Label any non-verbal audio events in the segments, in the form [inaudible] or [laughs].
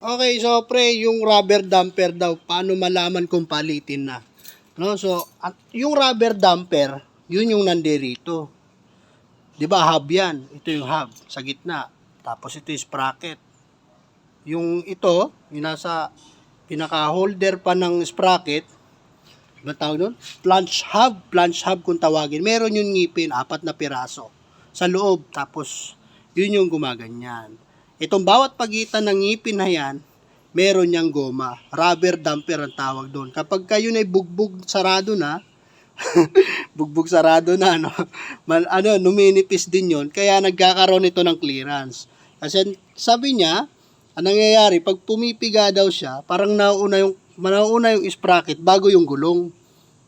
Okay, so pre, yung rubber damper daw, paano malaman kung palitin na? No, so at yung rubber damper, yun yung nandirito. 'Di ba hub 'yan? Ito yung hub sa gitna. Tapos ito yung sprocket. Yung ito, yung nasa pinaka-holder pa ng sprocket, ano tawag doon? Plunge hub, plunge hub kung tawagin. Meron yung ngipin, apat na piraso sa loob. Tapos, yun yung gumaganyan. Itong bawat pagitan ng ngipin na yan, meron niyang goma. Rubber damper ang tawag doon. Kapag kayo na bugbog sarado na, [laughs] bugbog sarado na, no? Man, ano, numinipis din yon Kaya nagkakaroon ito ng clearance. Kasi sabi niya, ang nangyayari, pag pumipiga daw siya, parang nauna yung, nauna yung sprocket bago yung gulong.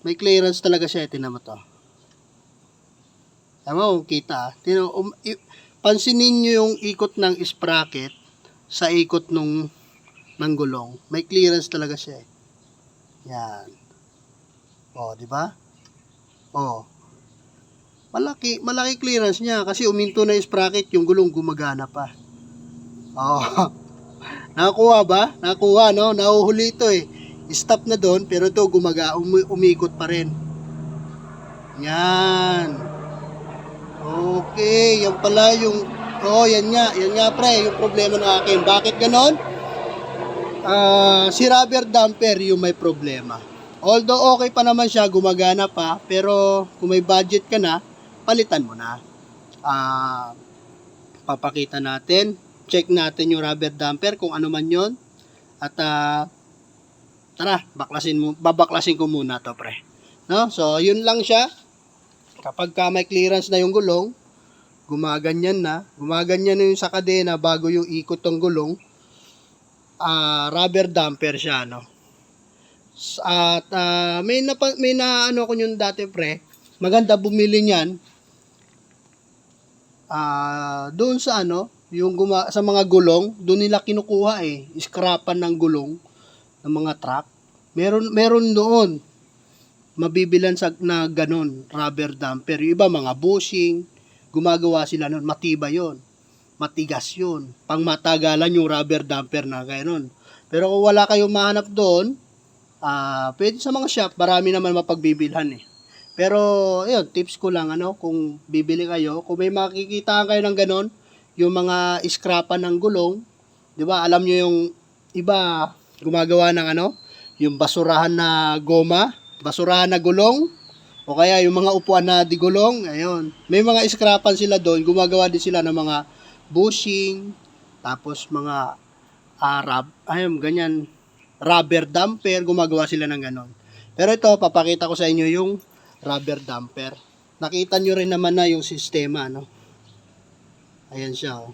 May clearance talaga siya. Tinan mo to. Tama mo, kita. ah. Tinan, um, pansinin nyo yung ikot ng sprocket sa ikot nung ng gulong. May clearance talaga siya eh. Yan. O, di ba? O. Malaki, malaki clearance niya kasi uminto na yung sprocket, yung gulong gumagana pa. O. [laughs] Nakakuha ba? Nakakuha, no? Nahuhuli ito eh. Stop na doon, pero ito gumaga, umi- umikot pa rin. Yan. Okay, yan pala yung Oh, yan nga, yan nga pre, yung problema ng akin. Bakit ganon? Ah, si rubber damper yung may problema. Although okay pa naman siya, gumagana pa, pero kung may budget ka na, palitan mo na. Ah, papakita natin, check natin yung rubber damper kung ano man yon. At ah, tara, baklasin mo, babaklasin ko muna to pre. No? So, yun lang siya. Kapag ka may clearance na yung gulong, gumaganyan na, gumaganyan na yung sa kadena bago yung ikot ng gulong, ah rubber damper siya, no? At ah, may na may na ano ko yung dati pre, maganda bumili niyan. Ah, doon sa ano, yung guma sa mga gulong, doon nila kinukuha eh, scrapan ng gulong ng mga truck. Meron meron doon mabibilan sa na ganon, rubber damper. Yung iba mga bushing, gumagawa sila nun, matibay yon matigas yun. Pang matagalan yung rubber damper na gano'n. Pero kung wala kayong mahanap doon, ah pwede sa mga shop, marami naman mapagbibilhan eh. Pero, yun, tips ko lang, ano, kung bibili kayo, kung may makikita kayo ng ganon, yung mga iskrapan ng gulong, di ba, alam nyo yung iba gumagawa ng ano, yung basurahan na goma, basurahan na gulong, o kaya yung mga upuan na digulong, ayun. May mga iskrapan sila doon, gumagawa din sila ng mga bushing, tapos mga arab, ayun, ganyan, rubber damper, gumagawa sila ng ganon. Pero ito, papakita ko sa inyo yung rubber damper. Nakita nyo rin naman na yung sistema, no? Ayan siya, oh.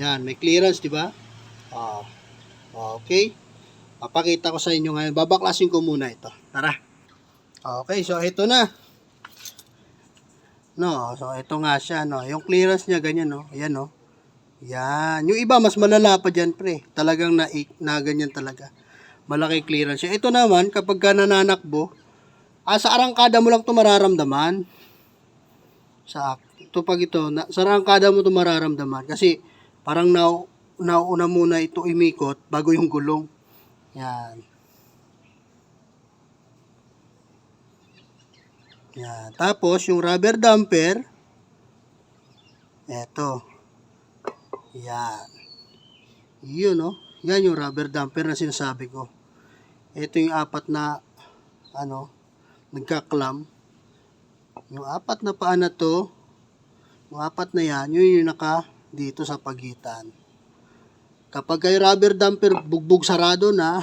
Yan, may clearance, di ba? Ah, okay. Papakita ko sa inyo ngayon. Babaklasin ko muna ito. Tara. Okay, so ito na. No, so ito nga siya, no. Yung clearance niya ganyan, no. Ayan, no. Yan. Yung iba mas malala pa diyan, pre. Talagang na, na ganyan talaga. Malaki clearance. Ito naman kapag ka nananakbo, ah, sa arangkada mo lang 'to mararamdaman. Sa ito pag ito, na, sa arangkada mo 'to mararamdaman kasi parang na nauna muna ito imikot bago yung gulong. Yan. Yan. Tapos, yung rubber damper, eto. Yan. Yun, no? Yan yung rubber damper na sinasabi ko. Ito yung apat na, ano, nagkaklam. Yung apat na paa na to, yung apat na yan, yun yung naka dito sa pagitan. Kapag kay rubber damper, bugbog sarado na,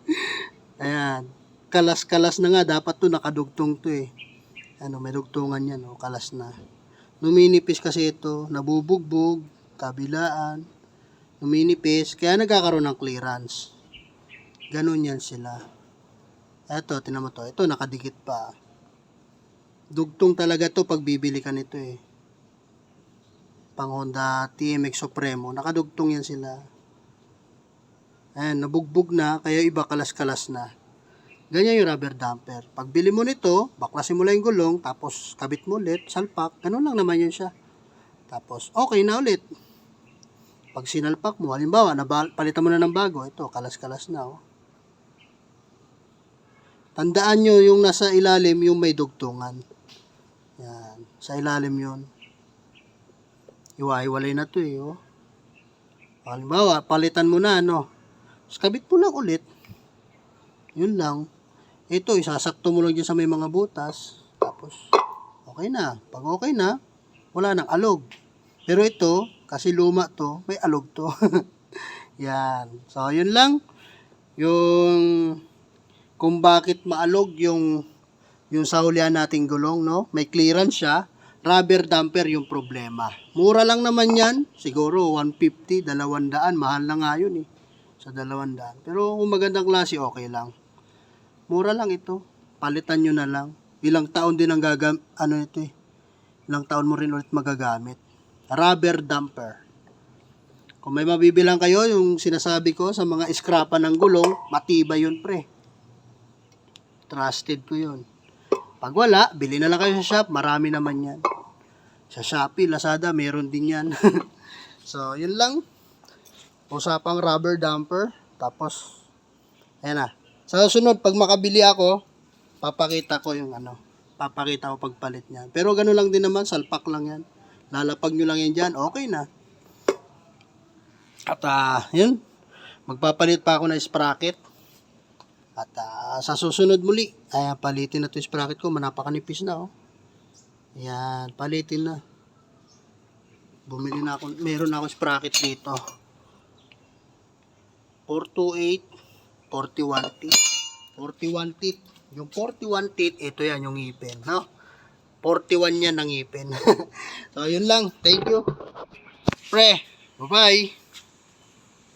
[laughs] ayan, kalas-kalas na nga, dapat to nakadugtong to eh ano, may dugtungan yan, oh, kalas na. Numinipis kasi ito, nabubugbog, kabilaan, numinipis, kaya nagkakaroon ng clearance. Ganun yan sila. Eto, tinan mo to, ito nakadikit pa. Dugtong talaga to pag bibili ka nito eh. Pang Honda TMX Supremo, nakadugtong yan sila. Ayan, nabugbog na, kaya iba kalas-kalas na. Ganyan yung rubber damper. Pag bili mo nito, baklasin mo lang yung gulong, tapos kabit mo ulit, salpak, ganun lang naman yun siya. Tapos, okay na ulit. Pag sinalpak mo, halimbawa, palitan mo na ng bago, ito, kalas-kalas na, oh. Tandaan nyo yung nasa ilalim, yung may dugtungan. Yan. Sa ilalim yun. Iwa-iwalay na to eh, oh. Halimbawa, palitan mo na, ano. Tapos kabit mo lang ulit. Yun lang. Ito, isasakto mo lang dyan sa may mga butas. Tapos, okay na. Pag okay na, wala nang alog. Pero ito, kasi luma to, may alog to. [laughs] Yan. So, yun lang. Yung kung bakit maalog yung yung sa hulihan nating gulong, no? May clearance siya. Rubber damper yung problema. Mura lang naman yan. Siguro 150, 200. Mahal na nga yun eh. Sa 200. Pero kung magandang klase, okay lang. Mura lang ito. Palitan nyo na lang. Ilang taon din ang gagam... Ano ito eh. Ilang taon mo rin ulit magagamit. Rubber damper. Kung may mabibilang kayo, yung sinasabi ko sa mga iskrapan ng gulong, matibay yun pre. Trusted ko yun. Pag wala, bili na lang kayo sa shop. Marami naman yan. Sa Shopee, Lazada, meron din yan. [laughs] so, yun lang. Usapang rubber damper. Tapos, ayan na. Sa susunod, pag makabili ako, papakita ko yung ano. Papakita ko pagpalit niyan. Pero ganun lang din naman, salpak lang yan. Lalapag nyo lang yan dyan, okay na. At ah, yun. Magpapalit pa ako ng sprocket. At ah, sa susunod muli, ay palitin na to yung sprocket ko. Manapakanipis na oh. Yan, palitin na. Bumili na ako, meron na ako sprocket dito. 428, 41 teeth. 41 teeth. Yung 41 teeth, ito yan yung ngipin. No? 41 yan ang ngipin. [laughs] so, yun lang. Thank you. Pre, bye-bye.